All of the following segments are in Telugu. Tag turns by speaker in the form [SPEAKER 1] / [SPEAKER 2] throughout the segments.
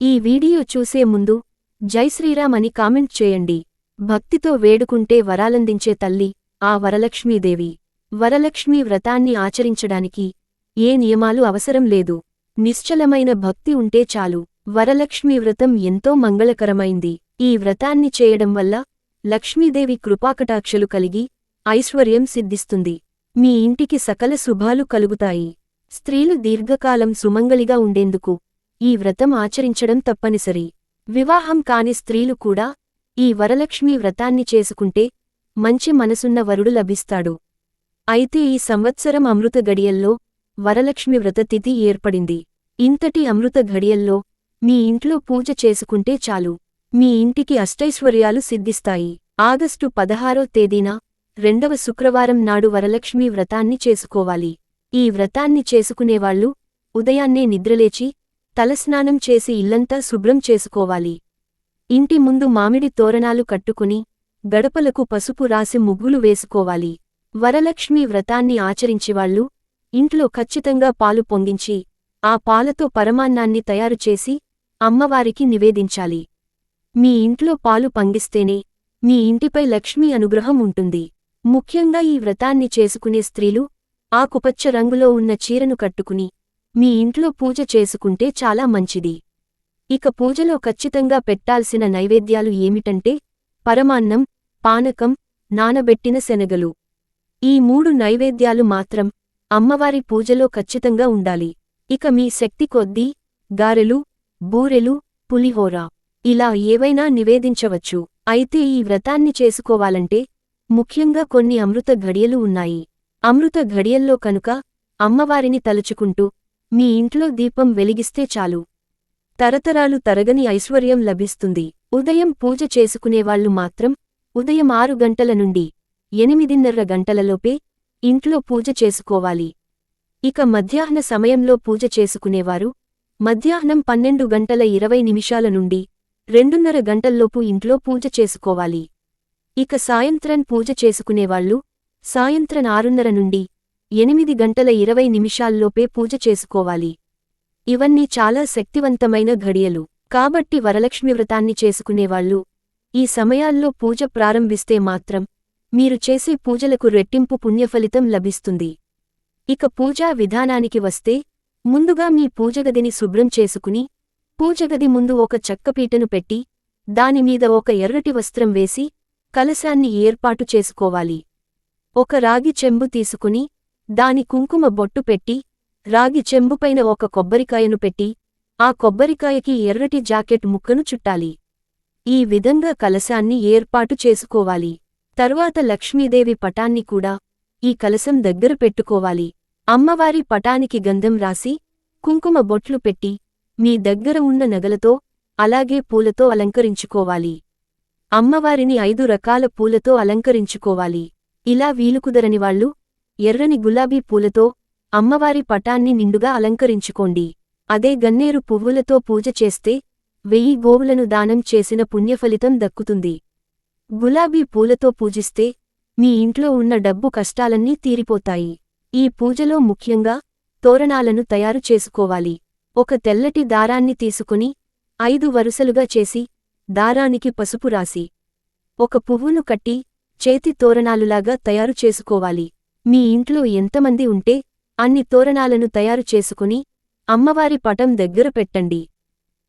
[SPEAKER 1] ఈ వీడియో చూసే ముందు జై శ్రీరామ్ అని కామెంట్ చేయండి. భక్తితో వేడుకుంటే వరాలందించే తల్లి ఆ వరలక్ష్మీదేవి. వరలక్ష్మీ వ్రతాన్ని ఆచరించడానికి ఏ నియమాలు అవసరం లేదు. నిశ్చలమైన భక్తి ఉంటే చాలు. వరలక్ష్మీ వ్రతం ఎంతో మంగళకరమైంది. ఈ వ్రతాన్ని చేయడం వల్ల లక్ష్మీదేవి కృపాకటాక్షలు కలిగి ఐశ్వర్యం సిద్ధిస్తుంది. మీ ఇంటికి సకల శుభాలు కలుగుతాయి. స్త్రీలు దీర్ఘకాలం సుమంగలిగా ఉండేందుకు ఈ వ్రతం ఆచరించడం తప్పనిసరి. వివాహం కాని స్త్రీలు కూడా ఈ వరలక్ష్మీ వ్రతాన్ని చేసుకుంటే మంచి మనసున్న వరుడు లభిస్తాడు. అయితే ఈ సంవత్సరం అమృత గడియల్లో వరలక్ష్మి వ్రత తిథి ఏర్పడింది. ఇంతటి అమృత ఘడియల్లో మీ ఇంట్లో పూజ చేసుకుంటే చాలు. మీ ఇంటికి అష్టైశ్వర్యాలు సిద్ధిస్తాయి. ఆగస్టు పదహారో తేదీన రెండవ శుక్రవారం నాడు వరలక్ష్మీ వ్రతాన్ని చేసుకోవాలి. ఈ వ్రతాన్ని చేసుకునేవాళ్ళు ఉదయాన్నే నిద్రలేచి తలస్నానం చేసి ఇల్లంతా శుభ్రం చేసుకోవాలి. ఇంటి ముందు మామిడి తోరణాలు కట్టుకుని గడపలకు పసుపు రాసి ముగ్గులు వేసుకోవాలి. వరలక్ష్మీ వ్రతాన్ని ఆచరించేవాళ్ళు ఇంట్లో ఖచ్చితంగా పాలు పొంగించి ఆ పాలతో పరమాన్నాన్ని తయారుచేసి అమ్మవారికి నివేదించాలి. మీ ఇంట్లో పాలు పంగిస్తేనే మీ ఇంటిపై లక్ష్మీ అనుగ్రహం ఉంటుంది. ముఖ్యంగా ఈ వ్రతాన్ని చేసుకునే స్త్రీలు ఆకుపచ్చ రంగులో ఉన్న చీరను కట్టుకుని మీ ఇంట్లో పూజ చేసుకుంటే చాలా మంచిది. ఇక పూజలో ఖచ్చితంగా పెట్టాల్సిన నైవేద్యాలు ఏమిటంటే పరమాన్నం పానకం నానబెట్టిన శనగలు. ఈ మూడు నైవేద్యాలు మాత్రం అమ్మవారి పూజలో ఖచ్చితంగా ఉండాలి. ఇక మీ శక్తి కొద్దీ గారెలు బూరెలు పులిహోర ఇలా ఏవైనా నివేదించవచ్చు. అయితే ఈ వ్రతాన్ని చేసుకోవాలంటే ముఖ్యంగా కొన్ని అమృత ఘడియలు ఉన్నాయి. అమృత ఘడియల్లో కనుక అమ్మవారిని తలుచుకుంటూ మీ ఇంట్లో దీపం వెలిగిస్తే చాలు. తరతరాలు తరగని ఐశ్వర్యం లభిస్తుంది. ఉదయం పూజ చేసుకునేవాళ్ళు మాత్రం ఉదయం ఆరు గంటల నుండి ఎనిమిదిన్నర గంటలలోపే ఇంట్లో పూజ చేసుకోవాలి. ఇక మధ్యాహ్న సమయంలో పూజ చేసుకునేవారు మధ్యాహ్నం పన్నెండు గంటల ఇరవై నిమిషాల నుండి రెండున్నర గంటల్లోపు ఇంట్లో పూజ చేసుకోవాలి. ఇక సాయంత్రం పూజ చేసుకునేవాళ్ళు సాయంత్రం ఆరున్నర నుండి ఎనిమిది గంటల ఇరవై నిమిషాల్లోపే పూజ చేసుకోవాలి. ఇవన్నీ చాలా శక్తివంతమైన ఘడియలు. కాబట్టి వరలక్ష్మి వ్రతాన్ని చేసుకునేవాళ్ళు ఈ సమయాల్లో పూజ ప్రారంభిస్తే మాత్రం మీరు చేసే పూజలకు రెట్టింపు పుణ్యఫలితం లభిస్తుంది. ఇక పూజా విధానానికి వస్తే ముందుగా మీ పూజగదిని శుభ్రం చేసుకుని పూజగది ముందు ఒక చెక్కపీటను పెట్టి దానిమీద ఒక ఎర్రటి వస్త్రం వేసి కలశాన్ని ఏర్పాటు చేసుకోవాలి. ఒక రాగి చెంబు తీసుకుని దాని కుంకుమ బొట్టు పెట్టి రాగి చెంబుపైన ఒక కొబ్బరికాయను పెట్టి ఆ కొబ్బరికాయకి ఎర్రటి జాకెట్ ముక్కను చుట్టాలి. ఈ విధంగా కలశాన్ని ఏర్పాటు చేసుకోవాలి. తర్వాత లక్ష్మీదేవి పటాన్ని కూడా ఈ కలశం దగ్గర పెట్టుకోవాలి. అమ్మవారి పటానికి గంధం రాసి కుంకుమ బొట్లు పెట్టి మీ దగ్గర ఉన్న నగలతో అలాగే పూలతో అలంకరించుకోవాలి. అమ్మవారిని ఐదు రకాల పూలతో అలంకరించుకోవాలి. ఇలా వీలుకుదరనివాళ్ళు ఎర్రని గులాబీ పూలతో అమ్మవారి పటాన్ని నిండుగా అలంకరించుకోండి. అదే గన్నేరు పువ్వులతో పూజ చేస్తే వెయ్యి గోవులను దానం చేసిన పుణ్యఫలితం దక్కుతుంది. గులాబీ పూలతో పూజిస్తే మీ ఇంట్లో ఉన్న డబ్బు కష్టాలన్నీ తీరిపోతాయి. ఈ పూజలో ముఖ్యంగా తోరణాలను తయారు చేసుకోవాలి. ఒక తెల్లటి దారాన్ని తీసుకుని ఐదు వరుసలుగా చేసి దారానికి పసుపు రాసి ఒక పువ్వును కట్టి చేతి తోరణాలులాగా తయారు చేసుకోవాలి. మీ ఇంట్లో ఎంతమంది ఉంటే అన్ని తోరణాలను తయారు చేసుకుని అమ్మవారి పటం దగ్గర పెట్టండి.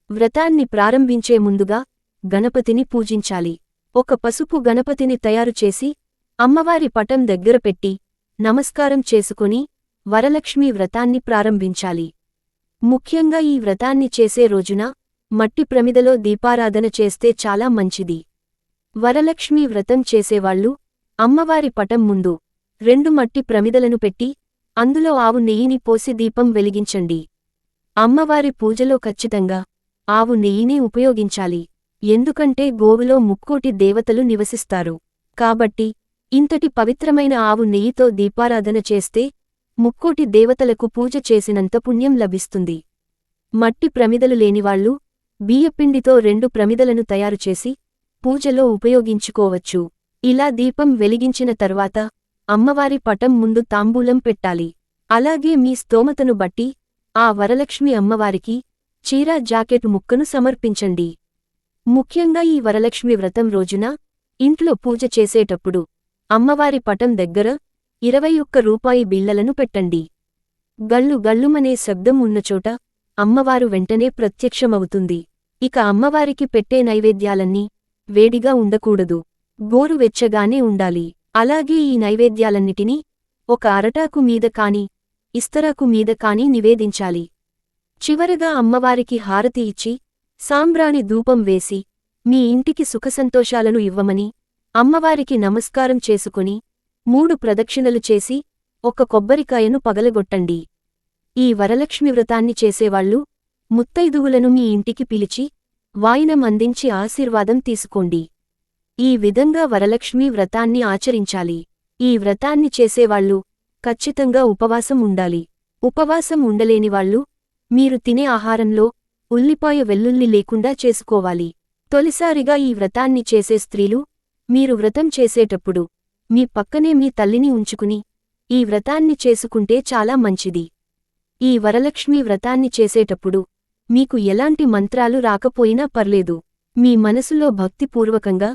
[SPEAKER 1] వ్రతాన్ని ప్రారంభించే ముందుగా గణపతిని పూజించాలి. ఒక పసుపు గణపతిని తయారుచేసి అమ్మవారి పటం దగ్గర పెట్టి నమస్కారం చేసుకుని వరలక్ష్మీ వ్రతాన్ని ప్రారంభించాలి. ముఖ్యంగా ఈ వ్రతాన్ని చేసే రోజున మట్టి ప్రమిదలో దీపారాధన చేస్తే చాలా మంచిది. వరలక్ష్మీ వ్రతం చేసేవాళ్ళు అమ్మవారి పటం ముందు రెండు మట్టి ప్రమిదలను పెట్టి అందులో ఆవు నెయ్యిని పోసి దీపం వెలిగించండి. అమ్మవారి పూజలో ఖచ్చితంగా ఆవు నెయ్యినే ఉపయోగించాలి. ఎందుకంటే గోవులో ముక్కోటి దేవతలు నివసిస్తారు. కాబట్టి ఇంతటి పవిత్రమైన ఆవు నెయ్యితో దీపారాధన చేస్తే ముక్కోటి దేవతలకు పూజ చేసినంత పుణ్యం లభిస్తుంది. మట్టి ప్రమిదలు లేనివాళ్ళు బియ్యపిండితో రెండు ప్రమిదలను తయారుచేసి పూజలో ఉపయోగించుకోవచ్చు. ఇలా దీపం వెలిగించిన తర్వాత అమ్మవారి పటం ముందు తాంబూలం పెట్టాలి. అలాగే మీ స్తోమతను బట్టి ఆ వరలక్ష్మి అమ్మవారికి చీర జాకెట్ ముక్కను సమర్పించండి. ముఖ్యంగా ఈ వరలక్ష్మి వ్రతం రోజున ఇంట్లో పూజ చేసేటప్పుడు అమ్మవారి పటం దగ్గర ఇరవై ఒక్క రూపాయి బిళ్ళలను పెట్టండి. గళ్ళు గళ్ళుమనే శబ్దం ఉన్నచోట అమ్మవారు వెంటనే ప్రత్యక్షమవుతుంది. ఇక అమ్మవారికి పెట్టే నైవేద్యాలన్నీ వేడిగా ఉండకూడదు. గోరువెచ్చగానే ఉండాలి. అలాగే ఈ నైవేద్యాలన్నిటినీ ఒక అరటాకు మీద కాని ఇస్తరాకు మీద కాని నివేదించాలి. చివరగా అమ్మవారికి హారతి ఇచ్చి సాంబ్రాణి ధూపం వేసి మీ ఇంటికి సుఖసంతోషాలను ఇవ్వమని అమ్మవారికి నమస్కారం చేసుకుని మూడు ప్రదక్షిణలు చేసి ఒక కొబ్బరికాయను పగలగొట్టండి. ఈ వరలక్ష్మి వ్రతాన్ని చేసేవాళ్ళు ముత్తైదువులను మీ ఇంటికి పిలిచి వాయినం అందించి ఆశీర్వాదం తీసుకోండి. ఈ విధంగా వరలక్ష్మీ వ్రతాన్ని ఆచరించాలి. ఈ వ్రతాన్ని చేసేవాళ్ళు ఖచ్చితంగా ఉపవాసం ఉండాలి. ఉపవాసం ఉండలేనివాళ్ళు మీరు తినే ఆహారంలో ఉల్లిపాయ వెల్లుల్లి లేకుండా చేసుకోవాలి. తొలిసారిగా ఈ వ్రతాన్ని చేసే స్త్రీలు మీరు వ్రతం చేసేటప్పుడు మీ పక్కనే మీ తల్లిని ఉంచుకుని ఈ వ్రతాన్ని చేసుకుంటే చాలా మంచిది. ఈ వరలక్ష్మి వ్రతాన్ని చేసేటప్పుడు మీకు ఎలాంటి మంత్రాలు రాకపోయినా పర్లేదు. మీ మనసులో భక్తిపూర్వకంగా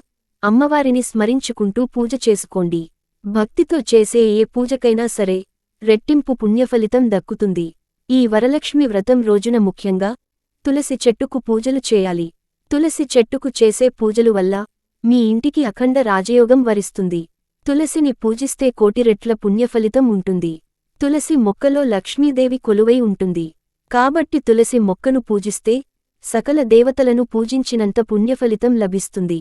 [SPEAKER 1] అమ్మవారిని స్మరించుకుంటూ పూజ చేసుకోండి. భక్తితో చేసే ఏ పూజకైనా సరే రెట్టింపు పుణ్యఫలితం దక్కుతుంది. ఈ వరలక్ష్మి వ్రతం రోజున ముఖ్యంగా తులసి చెట్టుకు పూజలు చేయాలి. తులసి చెట్టుకు చేసే పూజలు వల్ల మీ ఇంటికి అఖండ రాజయోగం వరిస్తుంది. తులసిని పూజిస్తే కోటిరెట్ల పుణ్యఫలితం ఉంటుంది. తులసి మొక్కలో లక్ష్మీదేవి కొలువై ఉంటుంది. కాబట్టి తులసి మొక్కను పూజిస్తే సకల దేవతలను పూజించినంత పుణ్యఫలితం లభిస్తుంది.